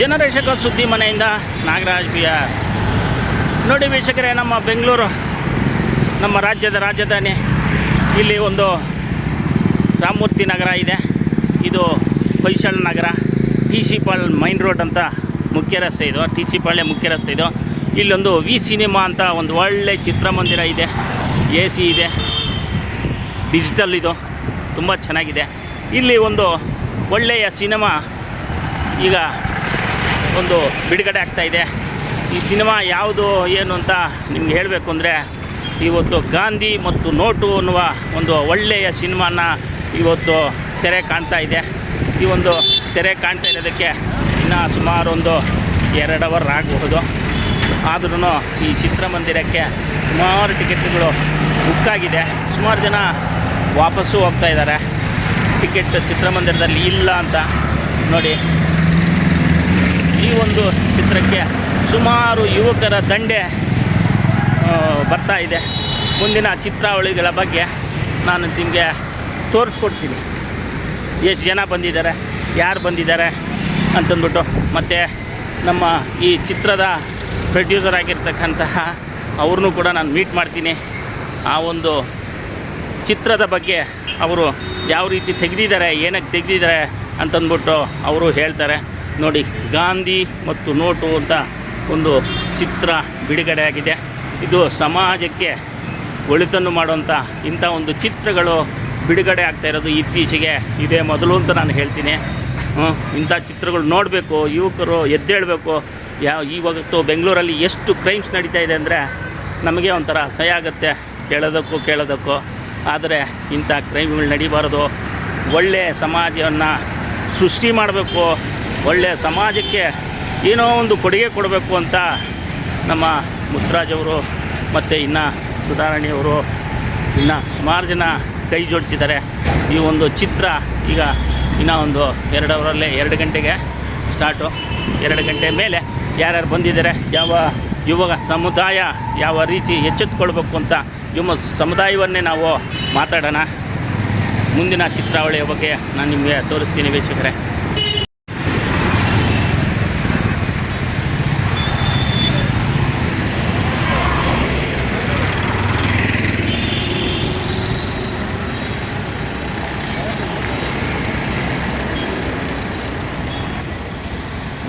ಜನರೇಶಕ ಸುದ್ದಿ ಮನೆಯಿಂದ Nagaraj B R ನೋಡಿ ವೀಕ್ಷಕರೇ, ನಮ್ಮ ಬೆಂಗಳೂರು, ನಮ್ಮ ರಾಜ್ಯದ ರಾಜಧಾನಿ, ಇಲ್ಲಿ ಒಂದು ರಾಮಮೂರ್ತಿ ನಗರ ಇದೆ. ಇದು Hoysala Nagar. T C Pal main road ಅಂತ ಮುಖ್ಯ ರಸ್ತೆ ಇದು. ಟಿ ಸಿ ಪಾಳ್ಯ ಮುಖ್ಯ ರಸ್ತೆ ಇದು. ಇಲ್ಲೊಂದು ವಿ ಸಿನಿಮಾ ಅಂತ ಒಂದು ಒಳ್ಳೆ ಚಿತ್ರಮಂದಿರ ಇದೆ. ಎ ಸಿ ಇದೆ. ಡಿಜಿಟಲ್ ಇದು. ತುಂಬ ಚೆನ್ನಾಗಿದೆ. ಇಲ್ಲಿ ಒಂದು ಒಳ್ಳೆಯ ಸಿನಿಮಾ ಈಗ ಒಂದು ಬಿಡುಗಡೆ ಆಗ್ತಾ ಇದೆ. ಈ ಸಿನಿಮಾ ಯಾವುದು, ಏನು ಅಂತ ನಿಮ್ಗೆ ಹೇಳಬೇಕು ಅಂದರೆ, ಇವತ್ತು ಗಾಂಧಿ ಮತ್ತು ನೋಟು ಅನ್ನುವ ಒಂದು ಒಳ್ಳೆಯ ಸಿನಿಮಾನ ಇವತ್ತು ತೆರೆ ಕಾಣ್ತಾ ಇದೆ. ಈ ಒಂದು ತೆರೆ ಕಾಣ್ತಾ ಇರೋದಕ್ಕೆ ಇನ್ನೂ ಸುಮಾರು ಒಂದು ಎರಡು ಅವರ್ ಆಗಬಹುದು. ಆದ್ರೂ ಈ ಚಿತ್ರಮಂದಿರಕ್ಕೆ ಸುಮಾರು ಟಿಕೆಟ್ಗಳು ಬುಕ್ ಆಗಿದೆ. ಸುಮಾರು ಜನ ವಾಪಸ್ಸು ಹೋಗ್ತಾ ಇದ್ದಾರೆ. ಟಿಕೆಟ್ ಚಿತ್ರಮಂದಿರದಲ್ಲಿ ಇಲ್ಲ ಅಂತ ನೋಡಿ. ಈ ಒಂದು ಚಿತ್ರಕ್ಕೆ ಸುಮಾರು ಯುವಕರ ದಂಡೆ ಬರ್ತಾ ಇದೆ. ಮುಂದಿನ ಚಿತ್ರಾವಳಿಗಳ ಬಗ್ಗೆ ನಾನು ನಿಮಗೆ ತೋರಿಸ್ಕೊಡ್ತೀನಿ. ಎಷ್ಟು ಜನ ಬಂದಿದ್ದಾರೆ, ಯಾರು ಬಂದಿದ್ದಾರೆ ಅಂತಂದ್ಬಿಟ್ಟು, ಮತ್ತು ನಮ್ಮ ಈ ಚಿತ್ರದ ಪ್ರೊಡ್ಯೂಸರ್ ಆಗಿರ್ತಕ್ಕಂತಹ ಅವ್ರನ್ನೂ ಕೂಡ ನಾನು ಮೀಟ್ ಮಾಡ್ತೀನಿ. ಆ ಒಂದು ಚಿತ್ರದ ಬಗ್ಗೆ ಅವರು ಯಾವ ರೀತಿ ತೆಗೆದಿದ್ದಾರೆ, ಏನಕ್ಕೆ ತೆಗೆದಿದ್ದಾರೆ ಅಂತಂದ್ಬಿಟ್ಟು ಅವರು ಹೇಳ್ತಾರೆ. ನೋಡಿ ಗಾಂಧಿ ಮತ್ತು ನೋಟು ಅಂತ ಒಂದು ಚಿತ್ರ ಬಿಡುಗಡೆ ಆಗಿದೆ ಇದು ಸಮಾಜಕ್ಕೆ ಒಳಿತನ್ನು ಮಾಡುವಂಥ ಇಂಥ ಒಂದು ಚಿತ್ರಗಳು ಬಿಡುಗಡೆ ಆಗ್ತಾ ಇರೋದು ಇತ್ತೀಚೆಗೆ ಇದೇ ಮೊದಲು ಅಂತ ನಾನು ಹೇಳ್ತೀನಿ. ಇಂಥ ಚಿತ್ರಗಳು ನೋಡಬೇಕು, ಯುವಕರು ಎದ್ದೇಳಬೇಕು. ಯಾವ ಇವತ್ತು ಬೆಂಗಳೂರಲ್ಲಿ ಎಷ್ಟು ಕ್ರೈಮ್ಸ್ ನಡೀತಾ ಇದೆ ಅಂದರೆ ನಮಗೆ ಒಂಥರ ಸಹ ಆಗುತ್ತೆ, ಕೇಳೋದಕ್ಕೂ ಕೇಳೋದಕ್ಕೂ. ಆದರೆ ಇಂಥ ಕ್ರೈಮ್ಗಳು ನಡೀಬಾರ್ದು. ಒಳ್ಳೆಯ ಸಮಾಜವನ್ನು ಸೃಷ್ಟಿ ಮಾಡಬೇಕು. ಒಳ್ಳೆಯ ಸಮಾಜಕ್ಕೆ ಏನೋ ಒಂದು ಕೊಡುಗೆ ಕೊಡಬೇಕು ಅಂತ ನಮ್ಮ ಮುತ್ತರಾಜ್ ಅವರು ಮತ್ತು ಇನ್ನು ಸುಧಾರಾಣಿಯವರು ಇನ್ನು ಸುಮಾರು ಜನ ಕೈ ಜೋಡಿಸಿದ್ದಾರೆ. ಈ ಒಂದು ಚಿತ್ರ ಈಗ ಇನ್ನೂ ಒಂದು ಎರಡು ಅವರಲ್ಲೇ ಎರಡು ಗಂಟೆಗೆ ಸ್ಟಾರ್ಟು. ಎರಡು ಗಂಟೆ ಮೇಲೆ ಯಾರ್ಯಾರು ಬಂದಿದ್ದಾರೆ, ಯಾವ ಯುವ ಸಮುದಾಯ ಯಾವ ರೀತಿ ಎಚ್ಚೆತ್ತುಕೊಳ್ಬೇಕು ಅಂತ ಯುವ ಸಮುದಾಯವನ್ನೇ ನಾವು ಮಾತಾಡೋಣ. ಮುಂದಿನ ಚಿತ್ರಾವಳಿಯ ಬಗ್ಗೆ ನಾನು ನಿಮಗೆ ತೋರಿಸ್ತೀನಿ ವೀಕ್ಷಕರೇ.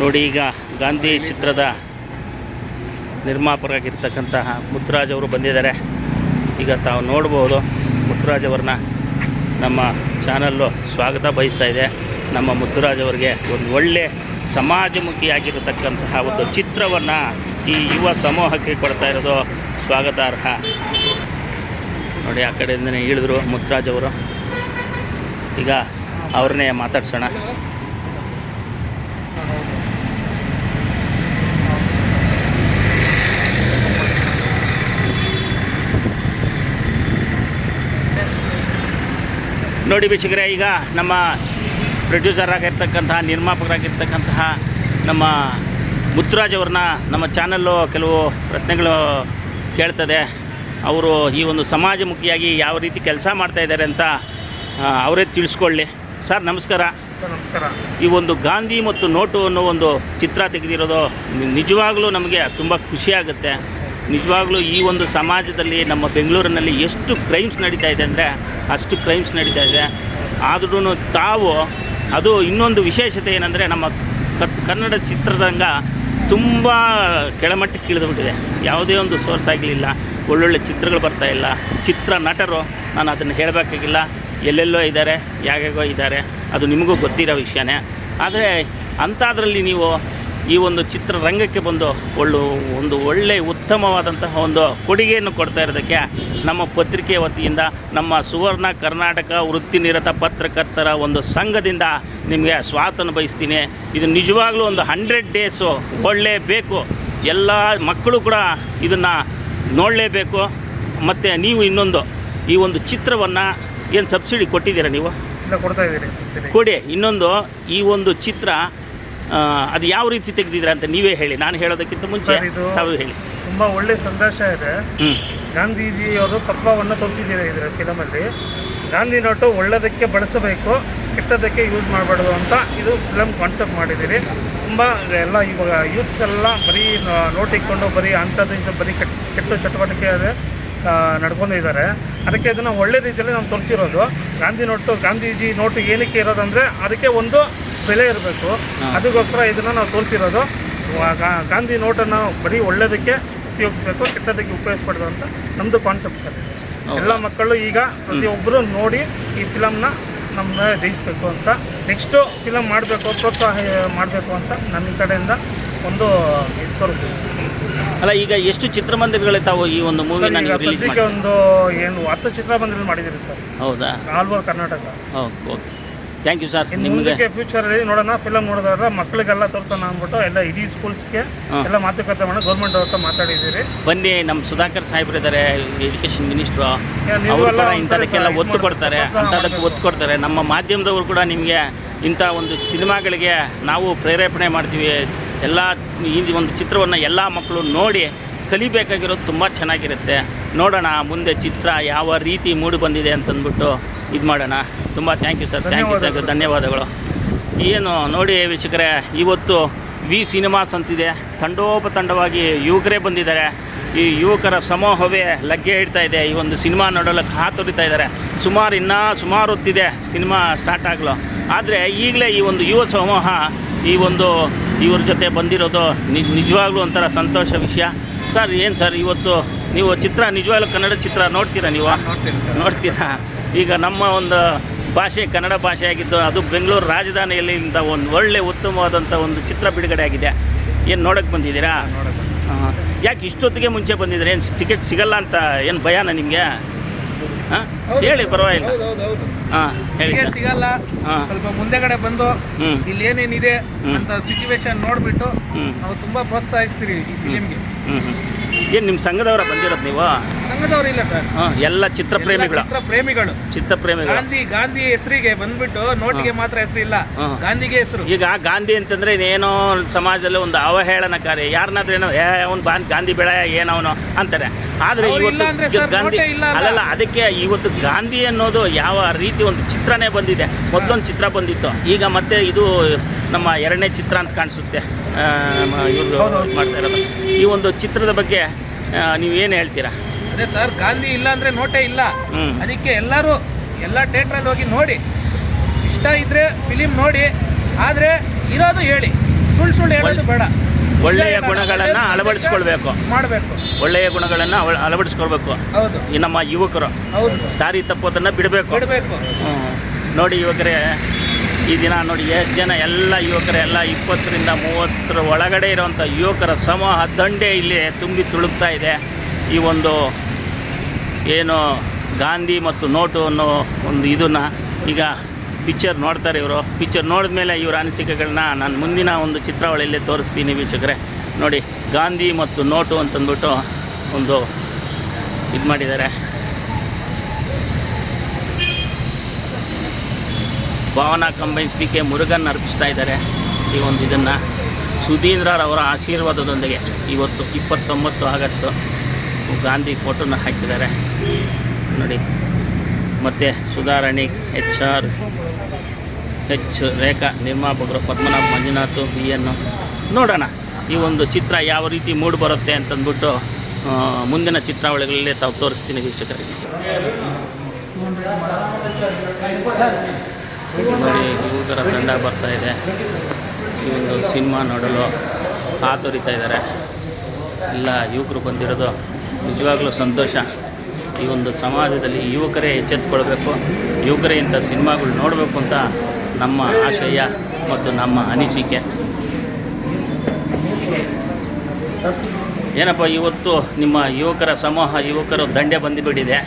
ನೋಡಿ ಈಗ ಗಾಂಧಿ ಚಿತ್ರದ ನಿರ್ಮಾಪಕರಾಗಿರ್ತಕ್ಕಂತಹ ಮುತ್ತುರಾಜ್ ಅವರು ಬಂದಿದ್ದಾರೆ. ಈಗ ತಾವು ನೋಡ್ಬೋದು ಮುತ್ತುರಾಜ್ ಅವ್ರನ್ನ ನಮ್ಮ ಚಾನಲ್ಲು ಸ್ವಾಗತ ಬಯಸ್ತಾ ಇದೆ. ನಮ್ಮ ಮುತ್ತುರಾಜ್ ಅವರಿಗೆ ಒಂದು ಒಳ್ಳೆ ಸಮಾಜಮುಖಿಯಾಗಿರತಕ್ಕಂತಹ ಒಂದು ಚಿತ್ರವನ್ನು ಈ ಯುವ ಸಮೂಹಕ್ಕೆ ಕೊಡ್ತಾ ಇರೋದು ಸ್ವಾಗತಾರ್ಹ. ನೋಡಿ, ಆ ಕಡೆಯಿಂದನೇ ಇಳಿದ್ರು ಮುತ್ತುರಾಜ್ ಅವರು. ಈಗ ಅವ್ರನ್ನೇ ಮಾತಾಡ್ಸೋಣ. ನೋಡಿ ವೀಕ್ಷಕರೇ ಈಗ ನಮ್ಮ ಪ್ರೊಡ್ಯೂಸರ್ ಆಗಿರ್ತಕ್ಕಂತಹ ನಿರ್ಮಾಪಕರಾಗಿರ್ತಕ್ಕಂತಹ ನಮ್ಮ ಮುತ್ತುರಾಜ್ ಅವ್ರನ್ನ ನಮ್ಮ ಚಾನಲ್ಲು ಕೆಲವು ಪ್ರಶ್ನೆಗಳು ಕೇಳ್ತದೆ. ಅವರು ಈ ಒಂದು ಸಮಾಜಮುಖಿಯಾಗಿ ಯಾವ ರೀತಿ ಕೆಲಸ ಮಾಡ್ತಾ ಇದ್ದಾರೆ ಅಂತ ಅವರೇ ತಿಳಿಸ್ಕೊಳ್ಳಿ. ಸರ್ ನಮಸ್ಕಾರ. ನಮಸ್ಕಾರ. ಈ ಒಂದು ಗಾಂಧಿ ಮತ್ತು ನೋಟು ಅನ್ನೋ ಒಂದು ಚಿತ್ರ ತೆಗೆದಿರೋದು ನಿಜವಾಗಲೂ ನಿಜವಾಗ್ಲೂ ನಮಗೆ ತುಂಬ ಖುಷಿಯಾಗುತ್ತೆ ನಿಜವಾಗ್ಲೂ ಈ ಒಂದು ಸಮಾಜದಲ್ಲಿ ನಮ್ಮ ಬೆಂಗಳೂರಿನಲ್ಲಿ ಎಷ್ಟು ಕ್ರೈಮ್ಸ್ ನಡೀತಾ ಇದೆ ಅಂದರೆ ಅಷ್ಟು ಕ್ರೈಮ್ಸ್ ನಡೀತಾ ಇದೆ. ಆದ್ರೂ ತಾವು ಅದು ಇನ್ನೊಂದು ವಿಶೇಷತೆ ಏನಂದರೆ ನಮ್ಮ ಕನ್ನಡ ಚಿತ್ರರಂಗ ತುಂಬ ಕೆಳಮಟ್ಟಕ್ಕೆ ಇಳಿದುಬಿಟ್ಟಿದೆ ಯಾವುದೇ ಒಂದು ಸೋರ್ಸ್ ಆಗಲಿಲ್ಲ, ಒಳ್ಳೊಳ್ಳೆ ಚಿತ್ರಗಳು ಬರ್ತಾ ಇಲ್ಲ. ಚಿತ್ರ ನಟರು, ನಾನು ಅದನ್ನು ಹೇಳಬೇಕಾಗಿಲ್ಲ. ಎಲ್ಲೆಲ್ಲೋ ಇದ್ದಾರೆ ಯಾಗ್ಯಾಗೋ ಇದ್ದಾರೆ. ಅದು ನಿಮಗೂ ಗೊತ್ತಿರೋ ವಿಷಯನೇ. ಆದರೆ ಅಂಥದ್ರಲ್ಲಿ ನೀವು ಈ ಒಂದು ಚಿತ್ರರಂಗಕ್ಕೆ ಬಂದು ಒಳ್ಳು ಒಂದು ಒಳ್ಳೆಯ ಉತ್ತಮವಾದಂತಹ ಒಂದು ಕೊಡುಗೆಯನ್ನು ಕೊಡ್ತಾ ಇರೋದಕ್ಕೆ ನಮ್ಮ ಪತ್ರಿಕೆ ವತಿಯಿಂದ ನಮ್ಮ ಸುವರ್ಣ ಕರ್ನಾಟಕ ವೃತ್ತಿನಿರತ ಪತ್ರಕರ್ತರ ಒಂದು ಸಂಘದಿಂದ ನಿಮಗೆ ಸ್ವಾತನ್ನು ಬಯಸ್ತೀನಿ. ಇದು ನಿಜವಾಗ್ಲೂ ಒಂದು ಹಂಡ್ರೆಡ್ ಡೇಸು ಒಳ್ಳೇಬೇಕು ಎಲ್ಲ ಮಕ್ಕಳು ಕೂಡ ಇದನ್ನು ನೋಡಲೇಬೇಕು. ಮತ್ತು ನೀವು ಇನ್ನೊಂದು ಈ ಒಂದು ಚಿತ್ರವನ್ನು ಏನು ಸಬ್ಸಿಡಿ ಕೊಟ್ಟಿದ್ದೀರಾ ನೀವು? ಕೊಡ್ತಾ ಇದ್ದೀರಿ ಕೊಡಿ ಇನ್ನೊಂದು ಈ ಒಂದು ಚಿತ್ರ ಅದು ಯಾವ ರೀತಿ ತೆಗೆದಿದ್ರೆ ಅಂತ ನೀವೇ ಹೇಳಿ. ನಾನು ಹೇಳೋದಕ್ಕಿಂತ ಮುಂಚೆ ಇದು- ತಾವು ಹೇಳಿ. ತುಂಬ ಒಳ್ಳೆ ಸಂದೇಶ ಇದೆ. ಗಾಂಧೀಜಿಯವರು ತತ್ವವನ್ನು ತೋರಿಸಿದ್ದೀರಿ ಇದರ ಫಿಲಮಲ್ಲಿ? ಗಾಂಧಿ ನೋಟು ಒಳ್ಳೆಯದಕ್ಕೆ ಬಳಸಬೇಕು ಕೆಟ್ಟದಕ್ಕೆ ಯೂಸ್ ಮಾಡಬಾರ್ದು ಅಂತ ಇದು ಫಿಲಮ್ ಕಾನ್ಸೆಪ್ಟ್ ಮಾಡಿದ್ದೀರಿ. ತುಂಬ ಎಲ್ಲ ಇವಾಗ ಯೂತ್ಸ್ ಎಲ್ಲ ಬರೀ ನೋಟ್ ಇಟ್ಕೊಂಡು ಬರೀ ಅಂಥದ್ದು ಇಂಥ ಬರೀ ಕೆಟ್ಟ ಕೆಟ್ಟ ಚಟುವಟಿಕೆ ನಡ್ಕೊಂಡಿದ್ದಾರೆ ಅದಕ್ಕೆ ಅದನ್ನು ಒಳ್ಳೆ ರೀತಿಯಲ್ಲಿ ನಾವು ತೋರಿಸಿರೋದು. ಗಾಂಧಿ ನೋಟು ಗಾಂಧೀಜಿ ನೋಟು ಏನಕ್ಕೆ ಇರೋದಂದರೆ ಅದಕ್ಕೆ ಒಂದು ಬೆಲೆ ಇರಬೇಕು. ಅದಕ್ಕೋಸ್ಕರ ಇದನ್ನು ನಾವು ತೋರಿಸಿರೋದು. ಗಾಂಧಿ ನೋಟನ್ನು ಬರೀ ಒಳ್ಳೆಯದಕ್ಕೆ ಉಪಯೋಗಿಸ್ಬೇಕು ಕೆಟ್ಟದಕ್ಕೆ ಉಪಯೋಗಿಸ್ಬಾರ್ದು ಅಂತ ನಮ್ಮದು ಕಾನ್ಸೆಪ್ಟ್ ಸರ್. ಎಲ್ಲ ಮಕ್ಕಳು ಈಗ ಪ್ರತಿಯೊಬ್ಬರು ನೋಡಿ ಈ ಫಿಲಮ್ನ ನಮ್ಮ ಜಯಿಸ್ಬೇಕು ಅಂತ. ನೆಕ್ಸ್ಟು ಫಿಲಮ್ ಮಾಡಬೇಕು ಪ್ರೋತ್ಸಾಹ ಮಾಡಬೇಕು ಅಂತ ನನ್ನ ಕಡೆಯಿಂದ ಒಂದು ಇದು ತೋರಿಸ್ತೀವಿ ಅಲ್ಲ ಈಗ ಎಷ್ಟು ಚಿತ್ರಮಂದಿರಗಳಿರ್ತಾವೆ ಈ ಒಂದು ಮೂವಿ ಸದ್ಯಕ್ಕೆ ಒಂದು ಏನು ಹತ್ತು ಚಿತ್ರಮಂದಿರ ಮಾಡಿದ್ದೀರಿ ಸರ್. ಹೌದಾ? All over Karnataka. Okay okay. Thank you sir ನಿಮಗೆ ಫ್ಯೂಚರ್ ನೋಡೋಣ ಫಿಲಮ್ ನೋಡಿದ್ರೆ ಮಕ್ಕಳಿಗೆಲ್ಲ ತೋರಿಸೋಣ ಅಂದ್ಬಿಟ್ಟು ಎಲ್ಲ ಇಡೀ ಸ್ಕೂಲ್ಸ್ಗೆ. ಎಲ್ಲ ಮಾತುಕತೆ ಮಾಡಿ ಗೌರ್ಮೆಂಟ್ ಅವ್ರ ಮಾತಾಡಿದ್ದೀರಿ. ಬನ್ನಿ ನಮ್ಮ ಸುಧಾಕರ್ ಸಾಹೇಬ್ರು ಇದ್ದಾರೆ ಎಜುಕೇಷನ್ ಮಿನಿಸ್ಟ್ರು ನೀವು ಅವರು ಎಲ್ಲ ಕೂಡ ಇಂಥದಕ್ಕೆಲ್ಲ ಒತ್ತು ಕೊಡ್ತಾರೆ ಅಂಥದಕ್ಕೆ ಒತ್ತು ಕೊಡ್ತಾರೆ. ನಮ್ಮ ಮಾಧ್ಯಮದವರು ಕೂಡ ನಿಮಗೆ ಇಂಥ ಒಂದು ಸಿನಿಮಾಗಳಿಗೆ ನಾವು ಪ್ರೇರೇಪಣೆ ಮಾಡ್ತೀವಿ. ಎಲ್ಲ ಈ ಒಂದು ಚಿತ್ರವನ್ನು ಎಲ್ಲ ಮಕ್ಕಳು ನೋಡಿ ಕಲಿಬೇಕಾಗಿರೋದು ತುಂಬ ಚೆನ್ನಾಗಿರುತ್ತೆ. ನೋಡೋಣ ಮುಂದೆ ಚಿತ್ರ ಯಾವ ರೀತಿ ಮೂಡಿ ಬಂದಿದೆ ಅಂತಂದ್ಬಿಟ್ಟು ಇದು ಮಾಡೋಣ. ತುಂಬ thank you sir thank you thank you ಧನ್ಯವಾದಗಳು ಏನು ನೋಡಿ ವೀಕ್ಷಕರೇ ಇವತ್ತು ವಿ ಸಿನಿಮಾಸ್ ಅಂತಿದೆ. ತಂಡೋಪತಂಡವಾಗಿ ಯುವಕರೇ ಬಂದಿದ್ದಾರೆ. ಈ ಯುವಕರ ಸಮೂಹವೇ ಲಗ್ಗೆ ಇಡ್ತಾ ಇದೆ. ಈ ಒಂದು ಸಿನಿಮಾ ನೋಡಲು ಕಾತೊರಿತಾ ಇದ್ದಾರೆ. ಸುಮಾರು ಇನ್ನೂ ಸುಮಾರು ಹೊತ್ತಿದೆ ಸಿನಿಮಾ ಸ್ಟಾರ್ಟ್ ಆಗಲು. ಆದರೆ ಈಗಲೇ ಈ ಒಂದು ಯುವ ಸಮೂಹ ಈ ಒಂದು ಇವ್ರ ಜೊತೆ ಬಂದಿರೋದು ನಿಜ ನಿಜವಾಗ್ಲೂ ಒಂಥರ ಸಂತೋಷ ವಿಷಯ. ಸರ್ ಏನು ಸರ್ ಇವತ್ತು ನೀವು ಚಿತ್ರ ನಿಜವಾಗ್ಲೂ ಕನ್ನಡ ಚಿತ್ರ ನೋಡ್ತೀರಾ ನೀವು? ನೋಡ್ತೀರಾ? ಈಗ ನಮ್ಮ ಒಂದು ಭಾಷೆ ಕನ್ನಡ ಭಾಷೆ ಆಗಿದ್ದು ಅದು ಬೆಂಗಳೂರು ರಾಜಧಾನಿಯಲ್ಲಿ ಇಂಥ ಒಂದು ಒಳ್ಳೆ ಉತ್ತಮವಾದಂಥ ಒಂದು ಚಿತ್ರ ಬಿಡುಗಡೆ ಆಗಿದೆ. ಏನು ನೋಡೋಕ್ಕೆ ಬಂದಿದ್ದೀರಾ? ಹಾಂ. ಯಾಕೆ ಇಷ್ಟೊತ್ತಿಗೆ ಮುಂಚೆ ಬಂದಿದ್ದೀರಾ? ಏನು ಟಿಕೆಟ್ ಸಿಗಲ್ಲ ಅಂತ ಏನು ಭಯನ ನಿಮಗೆ? ಹಾಂ? ಹೇಳಿ ಪರವಾಗಿಲ್ಲ. ಹಾಂ ಹೇಳಿ ಸಿಗಲ್ಲ. ಸ್ವಲ್ಪ ಮುಂದೆಗಡೆ ಬಂದು ಇಲ್ಲಿ ಏನೇನಿದೆ. ಅಂತ ಸಿಚುವೇಶನ್ ನೋಡ್ಬಿಟ್ಟು ನಾವು ತುಂಬ ಪ್ರೋತ್ಸಾಹಿಸ್ತೀರಿ ಈ ಫಿಲಿಮ್ಗೆ ಏನು ನಿಮ್ಮ ಸಂಘದವರ ಬಂದಿರೋದು ನೀವು? ಇಲ್ಲ ಸರ್. ಎಲ್ಲ ಚಿತ್ರ ಪ್ರೇಮಿಗಳು ಚಿತ್ರ ಪ್ರೇಮಿಗಳು ಚಿತ್ರ ಪ್ರೇಮಿಗಳು ಗಾಂಧಿ ಗಾಂಧಿ ಹೆಸರಿಗೆ ಬಂದ್ಬಿಟ್ಟು ನೋಟಿಗೆ ಮಾತ್ರ ಹೆಸರು ಇಲ್ಲ. ಗಾಂಧಿಗೆ ಹೆಸರು. ಈಗ ಗಾಂಧಿ ಅಂತಂದ್ರೆ ಏನೋ ಸಮಾಜದಲ್ಲಿ ಒಂದು ಅವಹೇಳನಕಾರಿ ಯಾರನ್ನಾದ್ರೂ ಏನೋ ಏ ಅವ್ನು ಬಾನ್ ಗಾಂಧಿ ಬೆಳೆ ಏನವನು ಅಂತಾರೆ. ಆದರೆ ಇವತ್ತು ಗಾಂಧಿ. ಅಲ್ಲಲ್ಲ ಅದಕ್ಕೆ ಇವತ್ತು ಗಾಂಧಿ ಅನ್ನೋದು ಯಾವ ರೀತಿ ಒಂದು ಚಿತ್ರನೇ ಬಂದಿದೆ. ಮೊದಲೊಂದು ಚಿತ್ರ ಬಂದಿತ್ತು. ಈಗ ಮತ್ತೆ ಇದು ನಮ್ಮ ಎರಡನೇ ಚಿತ್ರ ಅಂತ ಕಾಣಿಸುತ್ತೆ. ಇವರು ಮಾಡ್ತಾ ಇರೋದು. ಈ ಒಂದು ಚಿತ್ರದ ಬಗ್ಗೆ ನೀವು ಏನು ಹೇಳ್ತೀರಾ? ಅದೇ ಸರ್ ಗಾಂಧಿ ಇಲ್ಲ ಅಂದ್ರೆ ನೋಟೇ ಇಲ್ಲ. ಅದಕ್ಕೆ ಎಲ್ಲರೂ ಎಲ್ಲ ಥಿಯೇಟ್ರಲ್ಲಿ ಹೋಗಿ ನೋಡಿ. ಇಷ್ಟ ಇದ್ರೆ ಫಿಲಿಮ್ ನೋಡಿ. ಆದ್ರೆ ಇರೋದು ಹೇಳಿ. ಸುಳ್ಳು ಸುಳ್ಳು ಹೇಳೋದು ಬೇಡ. ಒಳ್ಳೆಯ ಗುಣಗಳನ್ನು ಅಳವಡಿಸ್ಕೊಳ್ಬೇಕು. ಮಾಡಬೇಕು. ಒಳ್ಳೆಯ ಗುಣಗಳನ್ನು ಅಳ ಅಳವಡಿಸ್ಕೊಳ್ಬೇಕು. ಹೌದು. ಈ ನಮ್ಮ ಯುವಕರು. ಹೌದು. ದಾರಿ ತಪ್ಪೋದನ್ನು ಬಿಡಬೇಕು. ಬಿಡಬೇಕು. ನೋಡಿ ಯುವಕರೇ ಈ ದಿನ ನೋಡಿ ಎಷ್ಟು ಜನ ಎಲ್ಲ ಯುವಕರ ಎಲ್ಲ ಇಪ್ಪತ್ತರಿಂದ ಮೂವತ್ತರ ಒಳಗಡೆ ಇರುವಂಥ ಯುವಕರ ಸಮೂಹ ದಂಡೆ ಇಲ್ಲಿ ತುಂಬಿ ತುಳುಕ್ತಾ ಇದೆ. ಈ ಒಂದು ಏನು ಗಾಂಧಿ ಮತ್ತು ನೋಟು ಅನ್ನೋ ಒಂದು ಇದನ್ನು ಈಗ ಪಿಕ್ಚರ್ ನೋಡ್ತಾರೆ ಇವರು. ಪಿಕ್ಚರ್ ನೋಡಿದ ಮೇಲೆ ಇವರ ಅನಿಸಿಕೆಗಳನ್ನ ನಾನು ಮುಂದಿನ ಒಂದು ಚಿತ್ರಾವಳಿಯಲ್ಲಿ ತೋರಿಸ್ತೀನಿ ವೀಕ್ಷಕರೇ. ನೋಡಿ, ಗಾಂಧಿ ಮತ್ತು ನೋಟು ಅಂತಂದ್ಬಿಟ್ಟು ಒಂದು ಇದು ಮಾಡಿದ್ದಾರೆ. Bhavana combines P K Murugan ಅರ್ಪಿಸ್ತಾ ಇದ್ದಾರೆ ಈ ಒಂದು ಇದನ್ನು. ಸುಧೀಂದ್ರರವರ ಆಶೀರ್ವಾದದೊಂದಿಗೆ ಇವತ್ತು ಇಪ್ಪತ್ತೊಂಬತ್ತು ಆಗಸ್ಟು. ಗಾಂಧಿ ಫೋಟೋನ ಹಾಕಿದ್ದಾರೆ. ನೋಡಿ. ಮತ್ತು Sudharani, H R, H Rekha ನಿರ್ಮಾಪಕರು ಪದ್ಮನಾಭ ಮಂಜುನಾಥ್, ಬಿ ಎನ್ನು ನೋಡೋಣ. ಈ ಒಂದು ಚಿತ್ರ ಯಾವ ರೀತಿ ಮೂಡ್ ಬರುತ್ತೆ ಅಂತಂದ್ಬಿಟ್ಟು ಮುಂದಿನ ಚಿತ್ರಾವಳಿಗಳಲ್ಲಿ ತಾವು ತೋರಿಸ್ತೀನಿ ವೀಕ್ಷಕರಿಗೆ. ನೋಡಿ ಯುವಕರ ತಂಡ ಬರ್ತಾ ಇದೆ. ಈ ಒಂದು ಸಿನಿಮಾ ನೋಡಲು ಹಾತೊರಿತಾ ಇದ್ದಾರೆ. ಎಲ್ಲ ಯುವಕರು ಬಂದಿರೋದು ನಿಜವಾಗ್ಲೂ ಸಂತೋಷ. ಈ ಒಂದು ಸಮಾಜದಲ್ಲಿ ಯುವಕರೇ ಎಚ್ಚೆತ್ತುಕೊಳ್ಬೇಕು. ಯುವಕರೇ ಇಂಥ ಸಿನಿಮಾಗಳು ನೋಡಬೇಕು ಅಂತ ನಮ್ಮ ಆಶಯ ಮತ್ತು ನಮ್ಮ ಅನಿಸಿಕೆ. ಏನಪ್ಪ ಇವತ್ತು ನಿಮ್ಮ ಯುವಕರ ಸಮೂಹ ಯುವಕರು ದಂಡೆ ಬಂದುಬಿಟ್ಟಿದೆ.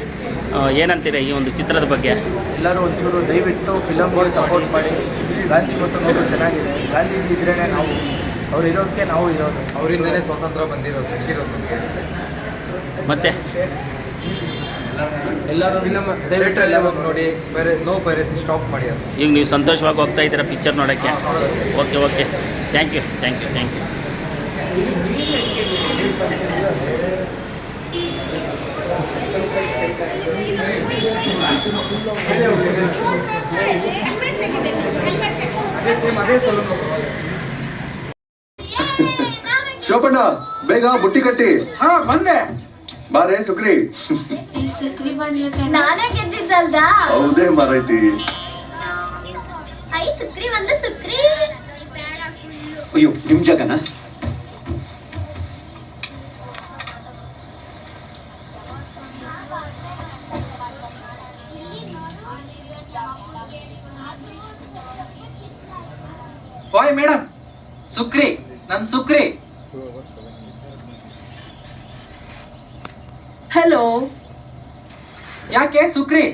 ಏನಂತೀರಿ ಈ ಒಂದು ಚಿತ್ರದ ಬಗ್ಗೆ? ಎಲ್ಲರೂ ಒಂಚೂರು ದಯವಿಟ್ಟು ಫಿಲಮ್ಗೆ ಸಪೋರ್ಟ್ ಮಾಡಿ. ಗಾಂಧಿ ಮತ್ತು ನೋಡು ಚೆನ್ನಾಗಿದೆ. ಗಾಂಧೀಜಿ ಇದ್ರೇ ನಾವು ಅವ್ರು ಇರೋದಕ್ಕೆ ನಾವು ಇರೋದು. ಅವರಿಂದಲೇ ಸ್ವಾತಂತ್ರ್ಯ ಬಂದಿರೋದು ಸಿಕ್ಕಿರೋದು ನಮಗೆ. ಮತ್ತೆ? ಎಲ್ಲರೂ ದಯವಿಟ್ಟು ಹೋಗಿ ನೋಡಿ ಬೇರೆ ನೋ ಪೈರಸಿ ಸ್ಟಾಪ್ ಮಾಡಿ ಈಗ ನೀವು ಸಂತೋಷವಾಗಿ ಹೋಗ್ತಾ ಇದ್ದೀರಾ ಪಿಕ್ಚರ್ ನೋಡೋಕ್ಕೆ? Okay okay thank you thank you thank you Shivapanna ಬೇಗ ಬುಟ್ಟಿ ಕಟ್ಟಿ. ಹಾ ಬಂದೆ. ಬಾರೇ ಸುಕ್ರಿ ನಾನೇ ಗೆದ್ದಿದ್ದಲ್ದ? ಹೌದೇ ಮಾರೈತಿ. ಐ ಸುಕ್ರಿ ಒಂದು ಸುಕ್ರಿ ಅಯ್ಯೋ ನಿಮ್ ಜಗನ? ಓಯ್ ಮೇಡಮ್ ಸುಕ್ರಿ ನನ್ ಸುಕ್ರಿ ಹಲೋ ಯಾಕೆ ಸುಕ್ರಿ?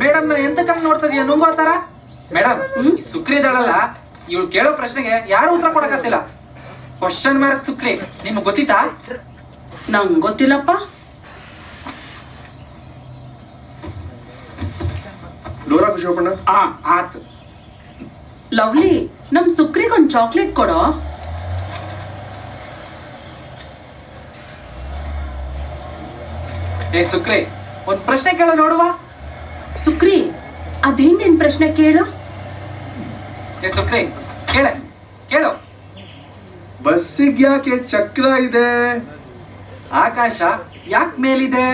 ಮೇಡಮ್ನ ಎಂತಕ್ಕಂಗ್ ನೋಡ್ತದೀಯ? ನುಂಗೋತಾರ ಮೇಡಮ್ ಈ ಸುಕ್ರಿ ಇದಾಳಲ್ಲ ಇವಳು ಕೇಳೋ ಪ್ರಶ್ನೆಗೆ ಯಾರು ಉತ್ತರ ಕೊಡಕತ್ತಿಲ್ಲ. Question mark Sukri. ನಿಮ್ಗೆ ಗೊತ್ತಿತ್ತಾ? ನಂಗೆ ಗೊತ್ತಿಲ್ಲಪ್ಪ. ಡೋರಾ ಖುಷಿ ಆ ಆತ್. ಲವ್ಲಿ ನಮ್ ಸುಕ್ರಿಗೊಂದ್ ಚಾಕ್ಲೇಟ್ ಕೊಡೋ. ಏ ಸುಕ್ರಿ ಒಂದ್ ಪ್ರಶ್ನೆ ಕೇಳೋ ನೋಡುವ. ಸುಕ್ರಿ ಅದೇನ್ ನಿನ್ ಪ್ರಶ್ನೆ ಕೇಳು? ಏ ಸುಕ್ರಿ ಕೇಳ ಕೇಳು. ಬಸ್ಸಿಗೆ ಯಾಕೆ ಚಕ್ರ ಇದೆ? ಆಕಾಶ ಯಾಕೆ ಮೇಲಿದೆ?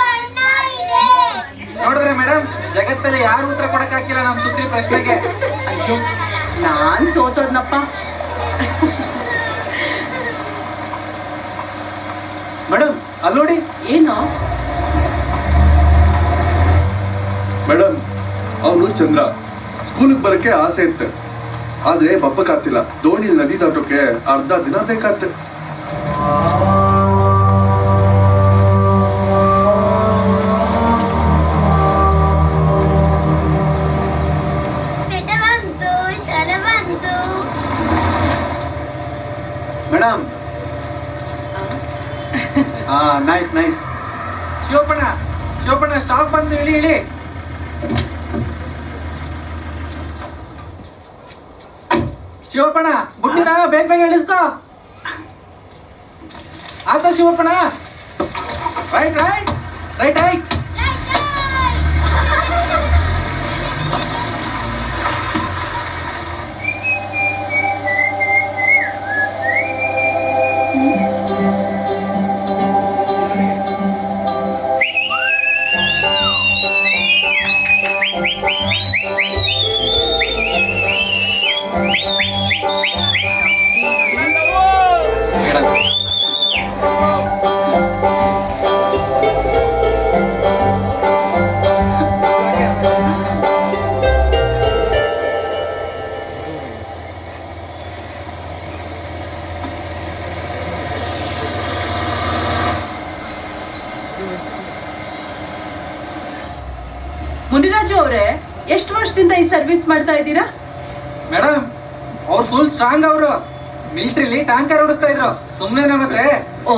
ಬಣ್ಣ ಇದೆ. ನೋಡಿದ್ರೆ ಮೇಡಮ್ ಜಗತ್ತಲ್ಲಿ ಯಾರು ಉತ್ತರ ಕೊಡಕ್ಕಾಗಿಲ್ಲ ನಮ್ ಸುಕ್ರಿ ಪ್ರಶ್ನೆಗೆ. ಅಯ್ಯೋ ನಾನ್ ಸೋತೋದ್ನಪ್ಪ ಮೇಡಮ್ ಅಲ್ಲಿ ನೋಡಿ. ಏನೋ? ಮೇಡಮ್ ಅವನು ಚಂದ್ರ. ಸ್ಕೂಲಿಗೆ ಬರಕ್ಕೆ ಆಸೆ ಇತ್ತು. ಆದ್ರೆ ಬಪ್ಪಕ್ಕಾಗ್ತಿಲ್ಲ ದೋಣಿ ನದಿ ದಾಟೋಕೆ ಅರ್ಧ ದಿನ ಬೇಕಾತ್ nice nice Shivappanna Shivappanna stop ಬಂತು ಇಳಿ ಇಳಿ ಶಿವಪ್ಪಣ್ಣ ಬುಟ್ಟಿನ ಬೇಗ ಬೇಗ ಇಳಿಸ್ಕೋ. ಆತ Shivappanna? Right right right right Muniraju ಅವರೇ ಎಷ್ಟು ವರ್ಷದಿಂದ ಈ ಸರ್ವಿಸ್ ಮಾಡ್ತಾ ಇದ್ದೀರಾ? ಮೇಡಮ್ ಅವ್ರು ಫುಲ್ ಸ್ಟ್ರಾಂಗ್ ಅವರು. ಮಿಲಿಟರಿಲಿ ಟ್ಯಾಂಕರ್ ಓಡಿಸ್ತಾ ಇದ್ರು. ಸುಮ್ಮನೆ ಮತ್ತೆ. ಓ.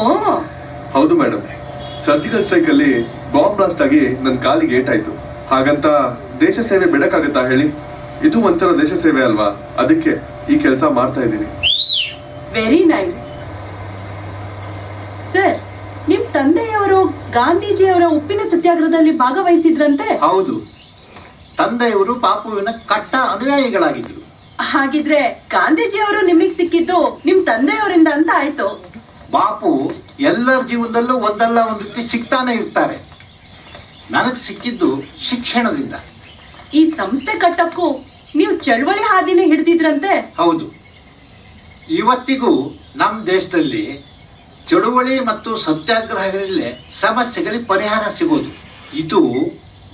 ಹೌದು ಮೇಡಮ್ ಸರ್ಜಿಕಲ್ ಸ್ಟ್ರೈಕ್ ಅಲ್ಲಿ ಬಾಂಬ್ ಬ್ಲಾಸ್ಟ್ ಆಗಿ ನನ್ನ ಕಾಲಿಗೆ ಏಟಾಯ್ತು. ಹಾಗಂತ ದೇಶ ಸೇವೆ ಬಿಡಕ್ಕಾಗತ್ತಾ ಹೇಳಿ? ಇದು ಒಂಥರ ದೇಶ ಸೇವೆ ಅಲ್ವಾ? ಅದಕ್ಕೆ ಈ ಕೆಲಸ ಮಾಡ್ತಾ ಇದ್ದೀನಿ. ವೆರಿ ನೈಸ್ ಸರ್ ನಿಮ್ ತಂದೆಯವರು ಗಾಂಧೀಜಿಯವರ ಉಪ್ಪಿನ ಸತ್ಯಾಗ್ರಹದಲ್ಲಿ ಭಾಗವಹಿಸಿದ್ರಂತೆ? ಹೌದು. ತಂದೆಯವರು ಪಾಪುವಿನ ಕಟ್ಟ ಅನುಯಾಯಿಗಳಾಗಿದ್ರು ಹಾಗಿದ್ರೆ ಗಾಂಧೀಜಿಯವರು ನಿಮಗೆ ಸಿಕ್ಕಿದ್ದು ನಿಮ್ ತಂದೆಯವರಿಂದ ಅಂತ ಆಯ್ತು. ಬಾಪು ಎಲ್ಲರ ಜೀವನದಲ್ಲೂ ಒಂದಲ್ಲ ಒಂದು ರೀತಿ ಸಿಗ್ತಾನೆ ಇರ್ತಾರೆ. ನನಗೆ ಸಿಕ್ಕಿದ್ದು ಶಿಕ್ಷಣದಿಂದ. ಈ ಸಂಸ್ಥೆ ಕಟ್ಟಕ್ಕೂ ನೀವು ಚಳವಳಿ ಹಾದಿನ ಹಿಡಿದಿದ್ರಂತೆ. ಹೌದು. ಇವತ್ತಿಗೂ ನಮ್ಮ ದೇಶದಲ್ಲಿ ಚಳುವಳಿ ಮತ್ತು ಸತ್ಯಾಗ್ರಹಗಳಲ್ಲೇ ಸಮಸ್ಯೆಗಳಿಗೆ ಪರಿಹಾರ ಸಿಗೋದು. ಇದು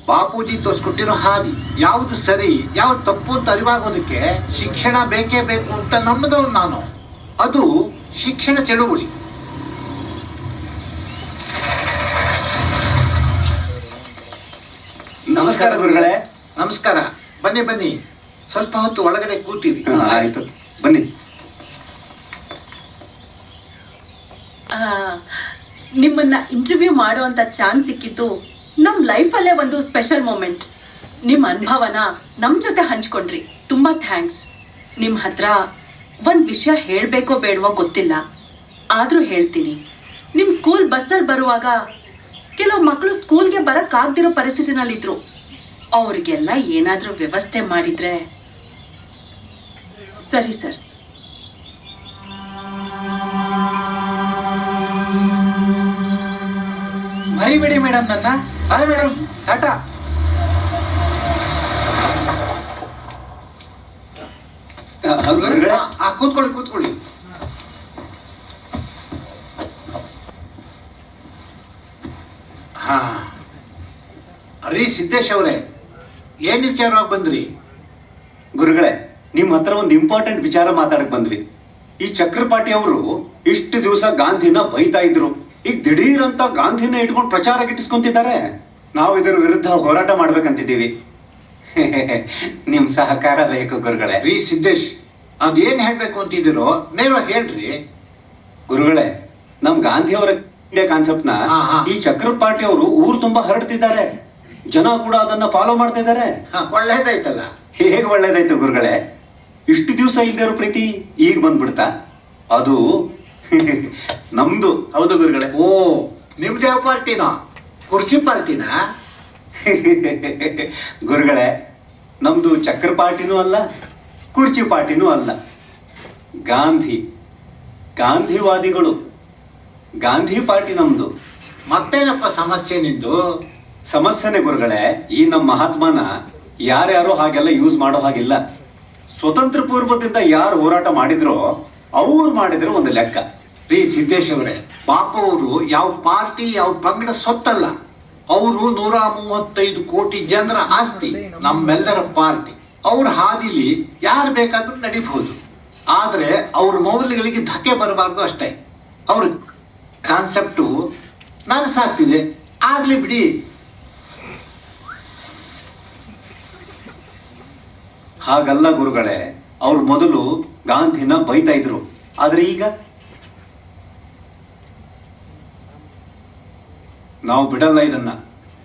ಬಾಪೂಜಿ ತೋರಿಸ್ಕೊಟ್ಟಿರೋ ಹಾದಿ ಯಾವುದು ಸರಿ ಯಾವ್ದು ತಪ್ಪು ಅಂತ ಅರಿವಾಗೋದಕ್ಕೆ ಶಿಕ್ಷಣ ಬೇಕೇ ಬೇಕು ಅಂತ ನಂಬಿದವನು ನಾನು. ಅದು ಶಿಕ್ಷಣ ಚಳುವಳಿ. ನಮಸ್ಕಾರ ಗುರುಗಳೇ. ನಮಸ್ಕಾರ. ಬನ್ನಿ ಬನ್ನಿ. ಸ್ವಲ್ಪ ಹೊತ್ತು ಒಳಗಡೆ ಕೂತೀವಿ. ಆಯ್ತು. ಬನ್ನಿ. ನಿಮ್ಮನ್ನ ಇಂಟರ್ವ್ಯೂ ಮಾಡುವಂತ ಚಾನ್ಸ್ ಸಿಕ್ಕಿದ್ದು ನಮ್ಮ ಲೈಫಲ್ಲೇ ಒಂದು ಸ್ಪೆಷಲ್ ಮೂಮೆಂಟ್. ನಿಮ್ಮ ಅನುಭವನ ನಮ್ಮ ಜೊತೆ ಹಂಚ್ಕೊಂಡ್ರಿ. ತುಂಬ ಥ್ಯಾಂಕ್ಸ್. ನಿಮ್ಮ ಹತ್ರ ಒಂದು ವಿಷಯ ಹೇಳಬೇಕೋ ಬೇಡವೋ ಗೊತ್ತಿಲ್ಲ. ಆದರೂ ಹೇಳ್ತೀನಿ. ನಿಮ್ಮ ಸ್ಕೂಲ್ ಬಸ್ಸಲ್ಲಿ ಬರುವಾಗ ಕೆಲವು ಮಕ್ಕಳು ಸ್ಕೂಲ್ಗೆ ಬರೋಕ್ಕಾಗ್ದಿರೋ ಪರಿಸ್ಥಿತಿನಲ್ಲಿದ್ರು. ಅವ್ರಿಗೆಲ್ಲ ಏನಾದರೂ ವ್ಯವಸ್ಥೆ ಮಾಡಿದ್ರೆ. ಸರಿ ಸರ್. ಮರಿಬೇಡಿ ಮೇಡಮ್ ನನ್ನ. Bye madam tata. ಆ, ಕೂತ್ಕೊಳ್ಳಿ ಕೂತ್ಕೊಳ್ಳಿ. ಹಾ. ರೀ ಸಿದ್ದೇಶ್ ಅವರೇ ಏನು ವಿಚಾರವಾಗಿ ಬಂದ್ರಿ? ಗುರುಗಳೇ ನಿಮ್ಮ ಹತ್ರ ಒಂದು ಇಂಪಾರ್ಟೆಂಟ್ ವಿಚಾರ ಮಾತಾಡಕ್ಕೆ ಬಂದ್ವಿ. ಈ ಚಕ್ರಪಾಟಿ ಅವರು ಇಷ್ಟು ದಿವಸ ಗಾಂಧಿನ ಬೈತಾ ಇದ್ರು. ಈಗ ದಿಢೀರ್ ಅಂತ ಗಾಂಧಿನ ಇಟ್ಕೊಂಡು ಪ್ರಚಾರ ಗಿಟ್ಟಿಸ್ಕೊಂತಿದ್ದಾರೆ. ನಾವು ಇದರ ವಿರುದ್ಧ ಹೋರಾಟ ಮಾಡ್ಬೇಕಂತಿದ್ದೀವಿ. ನಿಮ್ಮ ಸಹಕಾರ ಬೇಕು ಗುರುಗಳೇ. ರೀ ಸಿದ್ದೇಶ್ ಅದೇನ್ ಹೇಳ್ಬೇಕು ಅಂತಿದ್ದೀರೋ ನೇರವಾಗಿ ಹೇಳ್ರಿ. ಗುರುಗಳೇ ನಮ್ ಗಾಂಧಿ ಅವರ ಇಂಡಿಯಾ ಕಾನ್ಸೆಪ್ಟ್ನ ಚಕ್ರ ಪಾರ್ಟಿ ಈ ಅವರು ಊರು ತುಂಬಾ ಹರಡ್ತಿದ್ದಾರೆ. ಜನ ಕೂಡ ಅದನ್ನ ಫಾಲೋ ಮಾಡ್ತಾ ಇದ್ದಾರೆ ಹಾ ಒಳ್ಳೇದಾಯ್ತಲ್ಲ. ಹೇಗೆ ಒಳ್ಳೇದಾಯ್ತು ಗುರುಗಳೇ? ಇಷ್ಟು ದಿವಸ ಇಲ್ದಿರೋ ಪ್ರೀತಿ ಈಗ ಬಂದ್ಬಿಡ್ತಾ? ಅದು ನಮ್ದು. ಹೌದು ಗುರುಗಳೇ. ಓ ನಿಮ್ದೇ ಪಾರ್ಟಿನಾ? ಕುರ್ಚಿ ಪಾರ್ಟಿನಾ? ಗುರುಗಳೇ ನಮ್ದು ಚಕ್ರ ಪಾರ್ಟಿನೂ ಅಲ್ಲ ಕುರ್ಚಿ ಪಾರ್ಟಿನೂ ಅಲ್ಲ. ಗಾಂಧಿ ಗಾಂಧಿವಾದಿಗಳು. ಗಾಂಧಿ ಪಾರ್ಟಿ ನಮ್ದು. ಮತ್ತೇನಪ್ಪ ಸಮಸ್ಯೆ ನಿಂದು? ಸಮಸ್ಯೆನೆ ಗುರುಗಳೇ ಈ ನಮ್ಮ ಮಹಾತ್ಮನ ಯಾರ್ಯಾರೋ ಹಾಗೆಲ್ಲ ಯೂಸ್ ಮಾಡೋ ಹಾಗಿಲ್ಲ. ಸ್ವತಂತ್ರ ಪೂರ್ವದಿಂದ ಯಾರು ಹೋರಾಟ ಮಾಡಿದ್ರೋ ಅವ್ರು ಮಾಡಿದ್ರೆ ಒಂದು ಲೆಕ್ಕ. ರೀ ಸಿದ್ದೇಶ್ ಅವರೇ ಬಾಪು ಅವರು ಯಾವ ಪಾರ್ಟಿ, ಯಾವ ಪಂಗಡ ಸೊತ್ತಲ್ಲ. ಅವರು ನೂರ ಮೂವತ್ತೈದು ಕೋಟಿ ಜನರ ಆಸ್ತಿ, ನಮ್ಮೆಲ್ಲರ ಪಾರ್ಟಿ. ಅವ್ರ ಹಾದಿಲಿ ಯಾರು ಬೇಕಾದ್ರೂ ನಡಿಬಹುದು. ಆದರೆ ಅವ್ರ ಮೌಲ್ಯಗಳಿಗೆ ಧಕ್ಕೆ ಬರಬಾರ್ದು ಅಷ್ಟೇ. ಅವ್ರ ಕಾನ್ಸೆಪ್ಟು ನಾನು ಸಾಕ್ತಿದೆ ಆಗಲಿ ಬಿಡಿ. ಹಾಗಲ್ಲ ಗುರುಗಳೇ, ಅವ್ರು ಮೊದಲು ಗಾಂಧಿನ ಬೈತಾ ಇದ್ರು. ಆದ್ರೆ ಈಗ ನಾವು ಬಿಡಲ್ಲ ಇದನ್ನ.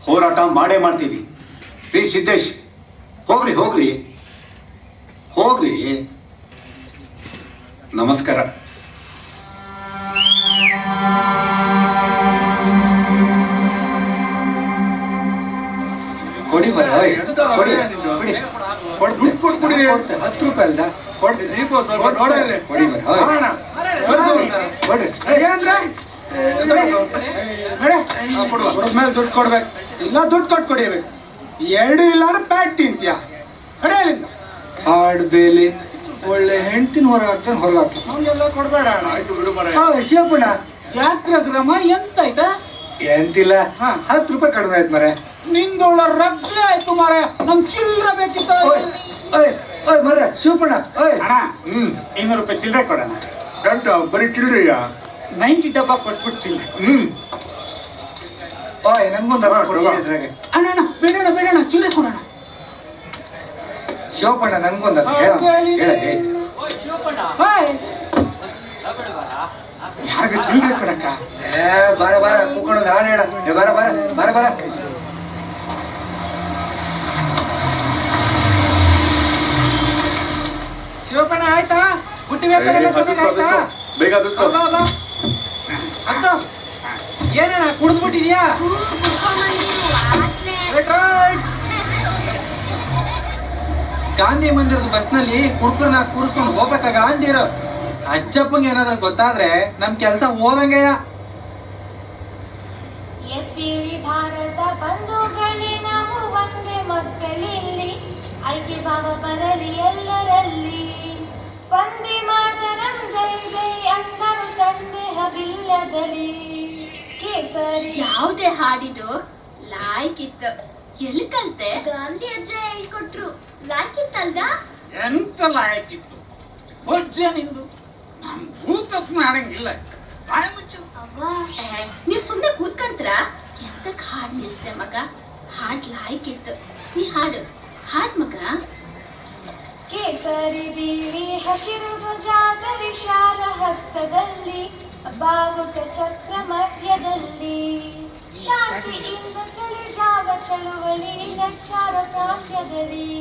ಹೋರಾಟ ಮಾಡೇ ಮಾಡ್ತೀವಿ. ಪಿ ಸಿದ್ದೇಶ್ ಹೋಗ್ರಿ ಹೋಗ್ರಿ. ಹೋಗ್ರಿ. ನಮಸ್ಕಾರ. ಕೊಡಿ ಬರ ಕೊಡಿ ಕೊಡಿ. ಕೊಡ್ತೆ ಕೊಡ್ತೆ ಹತ್ತು ರೂಪಾಯಿ ಅಲ್ದ? ಕೊಡ್ತೆ. ಕೊಡಿ ಬರ ಕೊಡ್ರಿ ಕೊಡದ್ಮೇಲೆ ದುಡ್ಡು ಕೊಡ್ಬೇಕು. ಇಲ್ಲ ದುಡ್ಡು ಕೊಟ್ಟು ಕೊಡಿಬೇಕು ಎರಡು ಇಲ್ಲ ಅಂದ್ರೆ ಪ್ಯಾಕ್ ತಿಂತೀಯ ಅಲ್ಲಿಂದ. ಹಾಡ್ ಬೇಲಿ ಒಳ್ಳೆ ಹೆಂಡ್ತಿನ ಹೊರಗೆ ಹಾಕ್ತಾನೆ ಹೊರಗೆ ಹಾಕ್ತಾನೆ ನಮ್ಗೆಲ್ಲ ಕೊಡ್ಬೇಡ ಅಣ್ಣ. ಶಿವಪುಣ ಯಾಕ್ರ ಗ್ರಾಮ ಎಂತ ಆಯ್ತಾ ಎಂತಿಲ್ಲ ಹತ್ತು ರೂಪಾಯಿ ಕಡಿಮೆ ಆಯ್ತು ಮರೆ ನಿಂದೊಳ ರಗ್ಲೆ ಆಯ್ತು ಮರೆ ನಮ್ ಚಿಲ್ಲರ ಬೇಕಿತ್ತು ಓಯ್ ಓಯ್ ಓಯ್ ಮರೆ ಶಿವಪುಣ ಓಯ್. ಅಣ್ಣ ಹ್ಮ್. ಇನ್ನೂರು ರೂಪಾಯಿ ಚಿಲ್ಲರೆ ಕೊಡೋಣ ದೊಡ್ಡ ಬರೀ ಚಿಲ್ರಿಯ? ನೈಂಟಿ ಡಬ್ಬ ಕೊಟ್ಬಿಡ್ತಿಲ್ಲ ಹ್ಮ್. ಓಯ್ ನಂಗೊಂದು ಅರ್ಧ ಕೊಡಿ ಇದ್ರಾಗೆ. ಅಣ್ಣ ಅಣ್ಣ ಬೇಡಣ ಬೇಡಣ ಚಿಲ್ಲರೆ ಕೊಡೋಣ. ಶಿವಪಣ್ಣ ನಂಗೊಂದು ಯಾರಿಗ ಚಿಲ್ಲರೆ ಕೊಡಕ್ಕ? ಏ ಬರ ಬರ ಕೂಕೊಂಡು ಹಾಡು ಹೇಳ. ಏ ಬಾರ ಬರ ಬಾರ ಬರ. ಆಯ್ತಾ? ಹುಟ್ಟಿ ವ್ಯಾಪಾರ ಬೇಗ ಹತ್ತಿಸ್ಕೊ. ಏನೇನ ಕುಡಿದು ಬಿಟ್ಟಿದ್ಯಾ ಗಾಂಧಿ ಮಂದಿರದ ಬಸ್ನಲ್ಲಿ ಕುಡ್ಕರ್ನ ಕೂರಿಸ್ಕೊಂಡು ಹೋಗ್ಬೇಕಾ ಗಾಂಧಿರು ಅಜ್ಜಪ್ಪಂಗೆ ಏನಾದ್ರೂ ಗೊತ್ತಾದ್ರೆ ನಮ್ ಕೆಲ್ಸ ಓದಂಗಯ್ಯ ಎತ್ತಿರಿ ಭಾರತ ಬಂಧುಗಳೇ, ನಾವು ಒಂದೇ ಮಕ್ಕಳಿಲ್ಲಿ ಐಕ್ಯ ಭಾವ ಬರಲಿ ಎಲ್ಲರಲ್ಲಿ. ವಂದೇ ಮಾತರಂ ಜೈ ಜೈ ಅಂದರು ಸಂದೇಹವಿಲ್ಲದಲಿ ಕೇಸರಿ. ಯಾವುದೇ ಹಾಡಿದು ಲಾಯ್ಕಿತ್ತು ಎಲ್ಲಿ ಕಲ್ತೆ? ಗಾಂಧಿ ಅಜ್ಜ ಹೇಳ್ಕೊಟ್ರು. ಲಾಯ್ಕಿತ್ತಲ್ದ ಎಂತ ಲಾಯಕ್ಕಿತ್ತು ಬೊಜ್ಜ ನಿಂದು ನಮ್ ಭೂತ ಮಾಡಂಗಿಲ್ಲ ಬಾಯ್ ಮುಚ್ಚು. ನೀವು ಸುಮ್ಮನೆ ಕೂತ್ಕಂತ್ರ? ಎಂತಕ್ ಹಾಡು ನಿಲ್ಸ್ತೆ ಮಗ? ಹಾಡ್ ಲಾಯ್ಕಿತ್ತು ನೀ ಹಾಡು ಹಾಡ್ ಮಗ? ಕೇಸರಿ ಬೀಳಿ ಹಸಿರು ಧ್ವಜ ತ್ರಿಶಾಲ ಹಸ್ತದಲ್ಲಿ ಬಾವುಟ ಚಕ್ರ ಮಧ್ಯದಲ್ಲಿ. ಶಾಂತಿಯಿಂದ ಚಳಿ ಜಾವ ಚಳುವಳಿ ಲಕ್ಷಾರ ಪ್ರಾಂತ್ಯದಲ್ಲಿ.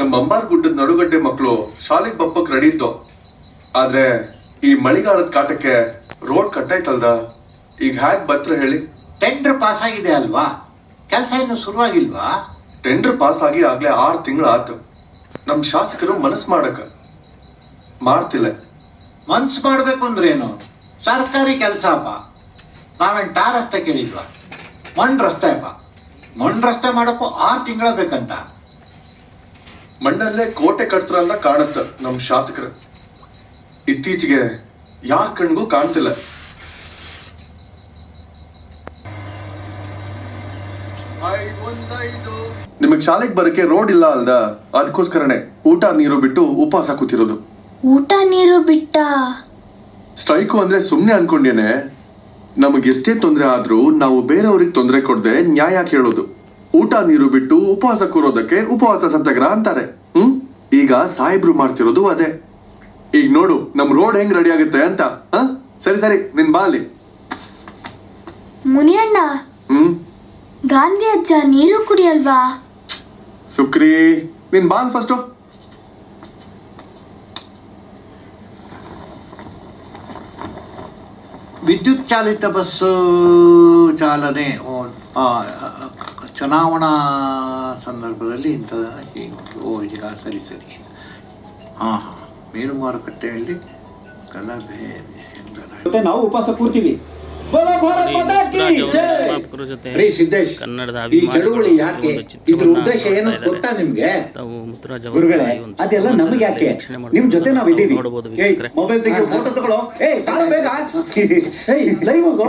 ನಮ್ಮ ಅಂಬಾರ್ ಗುಡ್ಡದ ನಡುಗಡ್ಡೆ ಮಕ್ಕಳು ಶಾಲೆಗೆ ಬಪ್ಪಕ್ ರೆಡಿ ಇದ್ದು. ಆದ್ರೆ ಈ ಮಳೆಗಾಲದ ಕಾಟಕ್ಕೆ ರೋಡ್ ಕಟ್ಟಾಯ್ತಲ್ದ ಈಗ ಹ್ಯಾಕ್ ಬತ್ರ ಹೇಳಿ? ಟೆಂಡರ್ ಪಾಸ್ ಆಗಿದೆ ಅಲ್ವಾ? ಕೆಲಸ ಇನ್ನು ಶುರುವಾಗಿಲ್ವಾ? ಟೆಂಡರ್ ಪಾಸ್ ಆಗಿ ಆಗ್ಲೇ ಆರು ತಿಂಗಳು ಆತು. ನಮ್ ಶಾಸಕರು ಮನಸ್ ಮಾಡಕ ಮಾಡ್ತಿಲ್ಲ. ಮನ್ಸು ಮಾಡಬೇಕು ಅಂದ್ರೇನು ಸರ್ಕಾರಿ ಕೆಲಸ ಅಪ್ಪ. ನಾವೇನು ಟಾರ್ ರಸ್ತೆ ಕೇಳಿದ್ವಾ? ಮಣ್ಣು ರಸ್ತೆ ಅಪ್ಪ. ಮಣ್ಣು ರಸ್ತೆ ಮಾಡೋಕ್ಕೂ ಆರು ತಿಂಗಳ ಬೇಕಂತ. ಮಣ್ಣಲ್ಲೇ ಕೋಟೆ ಕಟ್ತಾರ ಅಂತ ಕಾಣುತ್ತ ನಮ್ಮ ಶಾಸಕರು. ಇತ್ತೀಚೆಗೆ ಯಾರ್ ಕಣ್ಗೂ ಕಾಣ್ತಿಲ್ಲ. ನಿಮಗ್ ಶಾಲೆಗೆ ಬರಕ್ಕೆ ರೋಡ್ ಇಲ್ಲ ಅಲ್ದ? ಅದಕ್ಕೋಸ್ಕರನೇ ಊಟ ನೀರು ಬಿಟ್ಟು ಉಪವಾಸ ಕೂತಿರೋದು. ಊಟ ನೀರು ಬಿಟ್ಟ? ಸ್ಟ್ರೈಕು ಅಂದ್ರೆ ಸುಮ್ಮನೆ ಅನ್ಕೊಂಡೇನೆ ನಮಗೆ ಎಷ್ಟೇ ತೊಂದರೆ ಆದ್ರೂ ನಾವು ಬೇರೆಯವ್ರಿಗೆ ತೊಂದರೆ ಕೊಡದೆ ನ್ಯಾಯ ಕೇಳೋದು. ಊಟ ನೀರು ಬಿಟ್ಟು ಉಪವಾಸ ಕೂರೋದಕ್ಕೆ ಉಪವಾಸ ಸತ್ಯಾಗ್ರಹ ಅಂತಾರೆ. ಹ್ಮ್? ಈಗ ಸಾಹೇಬ್ರು ಮಾಡ್ತಿರೋದು ಅದೇ. ಈಗ ನೋಡು ನಮ್ ರೋಡ್ ಹೆಂಗ್ ರೆಡಿ ಆಗುತ್ತೆ ಅಂತ. ಹ? ಸರಿ ಸರಿ ನಿನ್ ಬಾ ಅಲ್ಲಿ. ಮುನಿಯಣ್ಣ. ಹ್ಮ್? ಗಾಂಧಿ ಅಜ್ಜ ನೀರು ಕುಡಿಯಲ್ವಾ? ಸುಕ್ರಿ, ನಿನ್ ಬಾನ್ ಫಸ್ಟು ವಿದ್ಯುತ್ ಚಾಲಿತ ಬಸ್ಸು ಚಾಲನೆ ಚುನಾವಣಾ ಸಂದರ್ಭದಲ್ಲಿ ಇಂಥ ಓ ಈಗ ಸರಿ ಸರಿ. ಹಾಂ ಹಾಂ. ಮೀನು ಮಾರುಕಟ್ಟೆಯಲ್ಲಿ ಹೆಂಗರ ನಾವು ಉಪವಾಸ ಕೂರ್ತೀವಿ. ರೀ ಸಿದ್ದೇಶ್ ಕನ್ನಡದ ಈ ಚಳುವಳಿ ಯಾಕೆ? ಇದ್ರ ಉದ್ದೇಶ ಏನು ಗೊತ್ತಾ. ನಿಮ್ಗೆ? ಗುರುಗಳೇ ಅದೆಲ್ಲ ನಮಗೆ ಯಾಕೆ? ನಿಮ್ ಜೊತೆ ನಾವ್ ಇದೀವಿ. ಮೊಬೈಲ್ ತೆಗೆದು ಫೋಟೋ ತಗೊಳ್ಳೋ. ಏ ಸಾಲ ಬೇಗ ಲೈವ್ ಹೋಗೋ.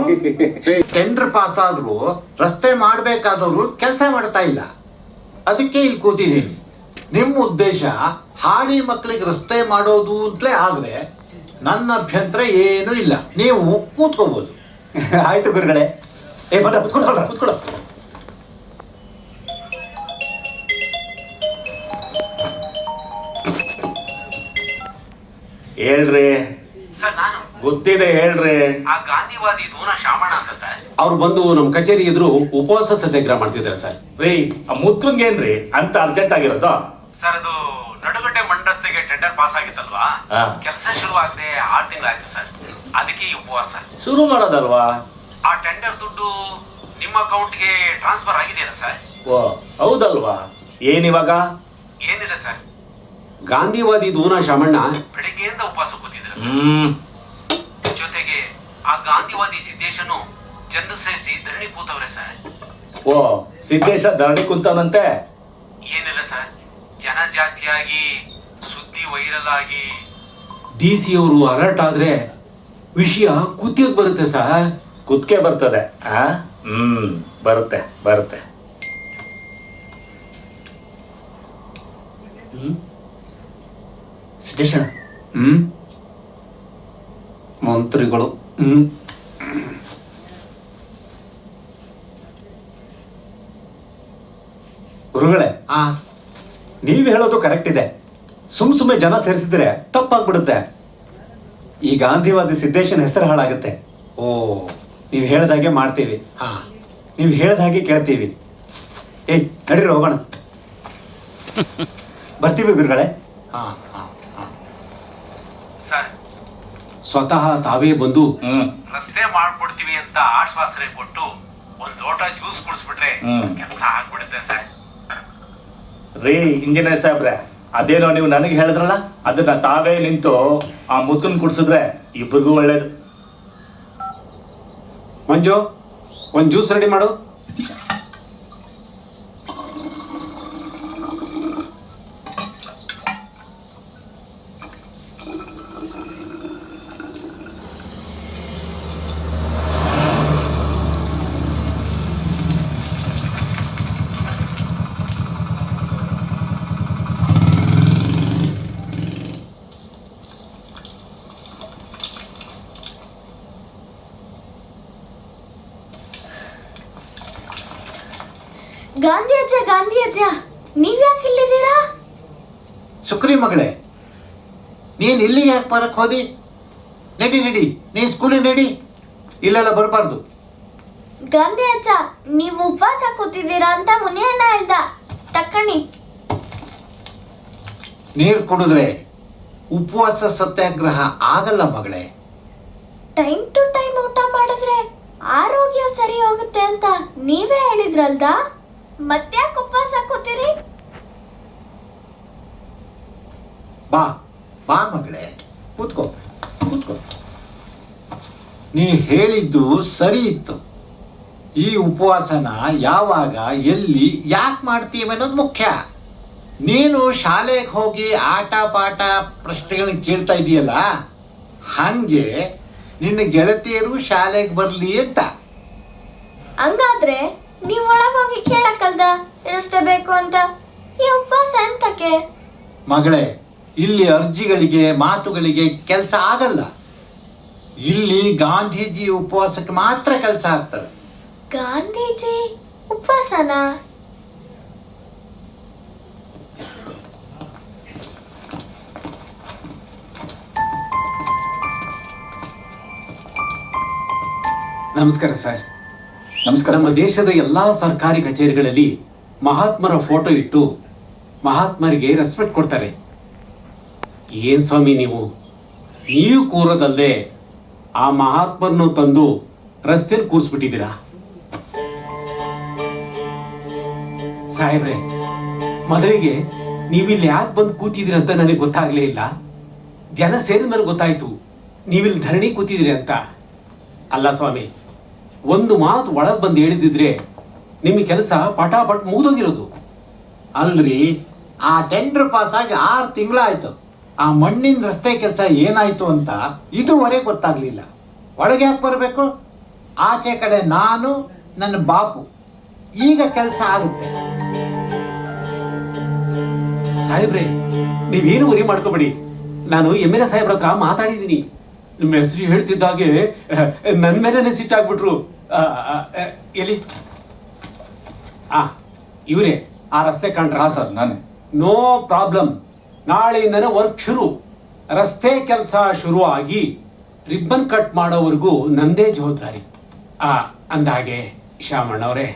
ಟೆಂಡರ್ ಪಾಸ್ ಆದ್ರೂ ರಸ್ತೆ ಮಾಡ್ಬೇಕಾದವ್ರು ಕೆಲಸ ಮಾಡ್ತಾ ಇಲ್ಲ. ಅದಕ್ಕೆ ಇಲ್ಲಿ ಕೂತಿದ್ದೀನಿ. ನಿಮ್ಮ ಉದ್ದೇಶ ಹಾಡಿ ಮಕ್ಕಳಿಗೆ ರಸ್ತೆ ಮಾಡೋದು ಅಂತಲೇ ಆದ್ರೆ ನನ್ನ ಅಭ್ಯಂತರ ಏನೂ ಇಲ್ಲ. ನೀವು ಕೂತ್ಕೋಬಹುದು ಆಯ್ತು ಗುರುಗಳೇ. ಏ ಬರ ಕುತ್ಕೊಳ್ಳ ಕುತ್ಕೊಳ್ಳೋ ಹೇಳ್ರಿ. ಗೊತ್ತಿದೆ ಹೇಳ್ರಿ. ಆ ಗಾಂಧಿವಾದಿ ದೂನ ಶಾಮಣ ಅಂತ ಸರ್. ಅವ್ರು ಬಂದು ನಮ್ಮ ಕಚೇರಿ ಎದುರು ಉಪವಾಸ ಸತ್ಯಾಗ್ರಹ ಮಾಡ್ತಿದ್ದಾರೆ ಸರ್. ರೀ ಆ ಮುತ್ಕುನ್ಗೇನ್ರಿ ಅಂತ ಅರ್ಜೆಂಟ್ ಆಗಿರೋದು? ಸರ್ ಅದು ನಡುಗಡ್ಡೆ ಮಂಡಸ್ತೆಗೆ ಟೆಂಡರ್ ಪಾಸ್ ಆಗಿತ್ತಲ್ವಾ. ಕೆಲಸ ಶುರು ಆಗದೆ ಆರು ತಿಂಗಳಾಯ್ತು ಸರ್. ಅದಕ್ಕೆ ಈ ಉಪವಾಸ. ಶುರು ಮಾಡೋದಲ್ವಾ? ಆ ಟೆಂಡರ್ ದುಡ್ಡು ನಿಮ್ಮ ಅಕೌಂಟ್ಗೆ ಟ್ರಾನ್ಸ್ಫರ್ ಆಗಿದೆಯಲ್ಲ ಸರ್ ಓ ಹೌದಲ್ವಾ? ಏನಿವಾಗ? ಏನಿಲ್ಲ ಸರ್ ಗಾಂಧಿವಾದಿ ದೂನ ಶಾಮಣ್ಣ. ಬೆಳಿಗ್ಗೆಯಿಂದ ಉಪವಾಸ ಕೂತಿದ್ರು ಸರ್ ಹ್ಮ್. ಜೊತೆಗೆ ಆ ಗಾಂಧಿವಾದಿ ಸಿದ್ದೇಶನು ಚಂದ್ರ ಸೇರಿಸಿ ಧರಣಿ ಕೂತವ್ರೆ ಸರ್ ಓ ಸಿದ್ದೇಶ ಧರಣಿ ಕುಂತವನಂತೆ? ಏನಿಲ್ಲ ಸರ್ ಜನ ಜಾಸ್ತಿ ಆಗಿ ಸುದ್ದಿ ವೈರಲ್ ಆಗಿ. ಡಿ ಸಿ ಅವರು ಅಲರ್ಟ್ ಆದ್ರೆ ವಿಷಯ ಕುತ್ತಿಗೆ ಬರುತ್ತೆ ಸಹ ಕುತ್ತಿಗೆ ಬರ್ತದೆ. ಆ? ಹ್ಮ್ ಬರುತ್ತೆ ಬರುತ್ತೆ. ಸಿದ್ದೇಶಣ್ಣ ಹ್ಮ್? ಮಂತ್ರಿಗಳು. ಹ್ಮ್? ಗುರುಗಳೇ ಆ. ನೀವ್ ಹೇಳೋದು ಕರೆಕ್ಟ್ ಇದೆ. ಸುಮ್ ಸುಮ್ಮನೆ ಜನ ಸೇರಿಸಿದ್ರೆ ತಪ್ಪಾಗ್ಬಿಡುತ್ತೆ. ಈ ಗಾಂಧಿವಾದಿ ಸಿದ್ದೇಶನ್ ಹೆಸರು ಹಾಳಾಗುತ್ತೆ. ಓ. ನೀವ್ ಹೇಳ್ದಾಗೆ ಮಾಡ್ತೀವಿ. ಹಾ. ನೀವು ಹೇಳ್ದ ಹಾಗೆ ಕೇಳ್ತೀವಿ. ಏಯ್ ನಡೀರಿ ಹೋಗೋಣ. ಬರ್ತೀವಿ ಗುರುಗಳೇ. ಹಾ ಹಾ ಹಾ. ಸರ್. ಸ್ವತಃ ತಾವೇ ಬಂದು ಹ್ಮ್. ರಸ್ತೆ ಮಾಡ್ಕೊಡ್ತೀವಿ ಅಂತ ಆಶ್ವಾಸನೆ ಕೊಟ್ಟು ಒಂದ್ ಲೋಟ ಜ್ಯೂಸ್ ಕುಡಿಸ್ಬಿಟ್ರೆ ಹ್ಮ್. ಕೆಲಸ ಆಗ್ಬಿಡುತ್ತೆ ಸರ್. ರೀ ಇಂಜಿನಿಯರ್ ಸಾಹೇಬ್ರೆ ಅದೇನೋ ನೀವು ನನಗೆ ಹೇಳಿದ್ರಲ್ಲ, ಅದನ್ನ ತಾವೇ ನಿಂತು ಆ ಮುತ್ಕನ್ ಕುಡ್ಸಿದ್ರೆ ಇಬ್ಬರಿಗೂ ಒಳ್ಳೇದು. ಮಂಜು, ಒಂದು ಜ್ಯೂಸ್ ರೆಡಿ ಮಾಡು ಗಾಂಧಿ ಅಜ್ಜ ಗಾಂಧಿ ಅಜ್ಜ ನೀವ್ಯಾಕೆ ಇಲ್ಲಿದ್ದೀರಾ ಸುಕ್ರಿ ಮಗಳೇ ನೀನು ಇಲ್ಲಿ ಯಾಕೆ ಬರಕ್ ಹೋದಿ? ನಡಿ ನಡಿ ನೀನು ಸ್ಕೂಲಿಗೆ ನಡಿ. ಇಲ್ಲೆಲ್ಲ ಬರಬಾರ್ದು. ಗಾಂಧಿ ಅಜ್ಜ ನೀವು ಉಪವಾಸ ಕೂತಿದ್ದೀರಾ ಅಂತ ಮುನಿಯಣ್ಣ ಹೇಳ್ದ. ತಕ್ಕಣಿ. ನೀರು ಕುಡಿದ್ರೆ ಉಪವಾಸ ಸತ್ಯಾಗ್ರಹ ಆಗಲ್ಲ ಮಗಳೇ. ಟೈಮ್ ಟು ಟೈಮ್ ಊಟ ಮಾಡಿದ್ರೆ ಆರೋಗ್ಯ ಸರಿ ಹೋಗುತ್ತೆ ಅಂತ ನೀವೇ ಹೇಳಿದ್ರಲ್ದ? ಮತ್ತ್ಯಾಕೆ ಉಪವಾಸ ಕೂತೀರಿ? ಬಾ ಬಾ ಮಗಳೇ ಕೂತ್ಕೋ ಕೂತ್ಕೋ. ನೀ ಹೇಳಿದ್ದು ಸರಿ ಇತ್ತು. ಈ ಉಪವಾಸನ ಯಾವಾಗ ಎಲ್ಲಿ ಯಾಕೆ ಮಾಡ್ತೀವಿ ಅನ್ನೋದು ಮುಖ್ಯ. ನೀನು ಶಾಲೆಗೆ ಹೋಗಿ ಆಟ ಪಾಠ ಪ್ರಶ್ನೆಗಳನ್ನ ಕೇಳ್ತಾ ಇದೆಯಲ್ಲ? ಹಾಗೆ ನಿನ್ನ ಗೆಳತಿಯರು ಶಾಲೆಗೆ ಬರಲಿ ಅಂತ. ಹಂಗಾದ್ರೆ ನೀವು ಒಳಗೋಗಿ ಕೇಳಕ್ಕಲ್ದ? ಇರಿಸ್ಲೇಬೇಕು ಅಂತ. ಈ ಉಪವಾಸ ಎಂತಕ್ಕೆ? ಮಗಳೇ ಇಲ್ಲಿ ಅರ್ಜಿಗಳಿಗೆ ಮಾತುಗಳಿಗೆ ಕೆಲಸ ಆಗಲ್ಲ. ಇಲ್ಲಿ ಗಾಂಧೀಜಿ ಉಪವಾಸಕ್ಕೆ ಮಾತ್ರ ಕೆಲಸ ಆಗ್ತವೆ ಗಾಂಧೀಜಿ ಉಪವಾಸನ? ನಮಸ್ಕಾರ ಸರ್. ನಮಸ್ಕಾರ ನಮ್ಮ ದೇಶದ ಎಲ್ಲಾ ಸರ್ಕಾರಿ ಕಚೇರಿಗಳಲ್ಲಿ ಮಹಾತ್ಮರ ಫೋಟೋ ಇಟ್ಟು ಮಹಾತ್ಮರಿಗೆ ರೆಸ್ಪೆಕ್ಟ್ ಕೊಡ್ತಾರೆ. ಏನ್ ಸ್ವಾಮಿ ನೀವು? ನೀವು ಕೂರೋದಲ್ಲದೆ ಆ ಮಹಾತ್ಮರನ್ನು ತಂದು ರಸ್ತೆಯಲ್ಲಿ ಕೂರಿಸ್ಬಿಟ್ಟಿದ್ದೀರಾ? ಸಾಹೇಬ್ರೆ ಮೊದಲಿಗೆ ನೀವಿಲ್ಲಿ ಯಾಕೆ ಬಂದು ಕೂತಿದ್ದೀರಿ ಅಂತ ನನಗೆ ಗೊತ್ತಾಗ್ಲೇ ಇಲ್ಲ. ಜನ ಸೇರಿದ ಮೇಲೆ ಗೊತ್ತಾಯ್ತು, ನೀವಿಲ್ಲಿ ಧರಣಿ ಕೂತಿದ್ದೀರಿ ಅಂತ. ಅಲ್ಲ ಸ್ವಾಮಿ, ಒಂದು ಮಾತು ಒಳಗೆ ಬಂದು ಹೇಳಿದಿದ್ರೆ ನಿಮ್ಮ ಕೆಲಸ ಪಟಾಪಟ್ ಮುಗಿದೋಗಿರೋದು. ಅಲ್ರಿ, ಆ ಟೆಂಡರ್ ಪಾಸ್ ಆಗಿ ಆರು ತಿಂಗಳಾಯ್ತು. ಆ ಮಣ್ಣಿನ ರಸ್ತೆ ಕೆಲಸ ಏನಾಯ್ತು ಅಂತ ಇದುವರೆಗೆ ಗೊತ್ತಾಗ್ಲಿಲ್ಲ. ಒಳಗೆ ಯಾಕೆ ಬರಬೇಕು? ಆಚೆ ಕಡೆ ನಾನು ನನ್ನ ಬಾಪು. ಈಗ ಕೆಲಸ ಆಗುತ್ತೆ. ಸಾಹೇಬ್ರೆ ನೀವೇನು ಉರಿ ಮಾಡ್ಕೋಬೇಡಿ. ನಾನು ಎಂ ಎಲ್ ಎ ಸಾಹೇಬ್ರ ಹತ್ರ ಮಾತಾಡಿದ್ದೀನಿ. ನಿಮ್ಮ ಹೆಸರು ಹೇಳ್ತಿದ್ದಾಗೆ ನನ್ನ ಮೇಲೆನೆ ಸಿಟ್ಟಾಗ್ಬಿಟ್ರು ಎಲ್ಲಿ? ಆ ಇವರೇ ಆ ರಸ್ತೆ ಕಂಡ್ರ? ಹಾ ಸರ್ ನಾನು. No problem. ನಾಳೆಯಿಂದನೇ ವರ್ಕ್ ಶುರು. ರಸ್ತೆ ಕೆಲಸ ಶುರು ಆಗಿ ರಿಬ್ಬನ್ ಕಟ್ ಮಾಡೋವರೆಗೂ ನಂದೇ ಜವಾಬ್ದಾರಿ. ಆ ಅಂದಾಗೆ ಶ್ಯಾಮಣ್ಣವರೇ,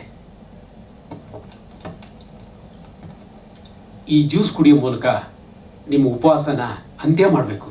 ಈ ಜ್ಯೂಸ್ ಕುಡಿಯೋ ಮೂಲಕ ನಿಮ್ಮ ಉಪವಾಸನ ಅಂತ್ಯ ಮಾಡಬೇಕು.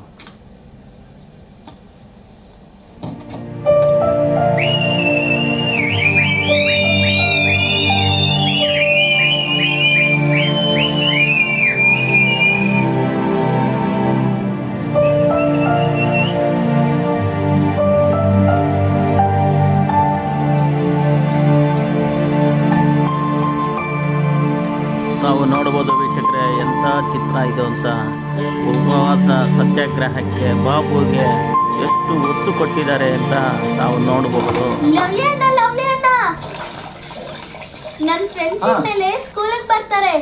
ಚಿತ್ರ ಇದು ಅಂತ ಉಪವಾಸ ಸತ್ಯಾಗ್ರಹಕ್ಕೆ ಬಾಬುಗೆ ಎಷ್ಟು ಒತ್ತು ಕೊಟ್ಟಿದ್ದಾರೆ ಅಂತ ನಾವು ನೋಡಬಹುದು ಲವ್ಲಿ ಅಣ್ಣ ಲವ್ಲಿ ಅಣ್ಣ. ನನ್ ಫ್ರೆಂಡ್ಸ್ ಮೇಲೆ ಸ್ಕೂಲಿಗೆ ಬರ್ತಾರೆ.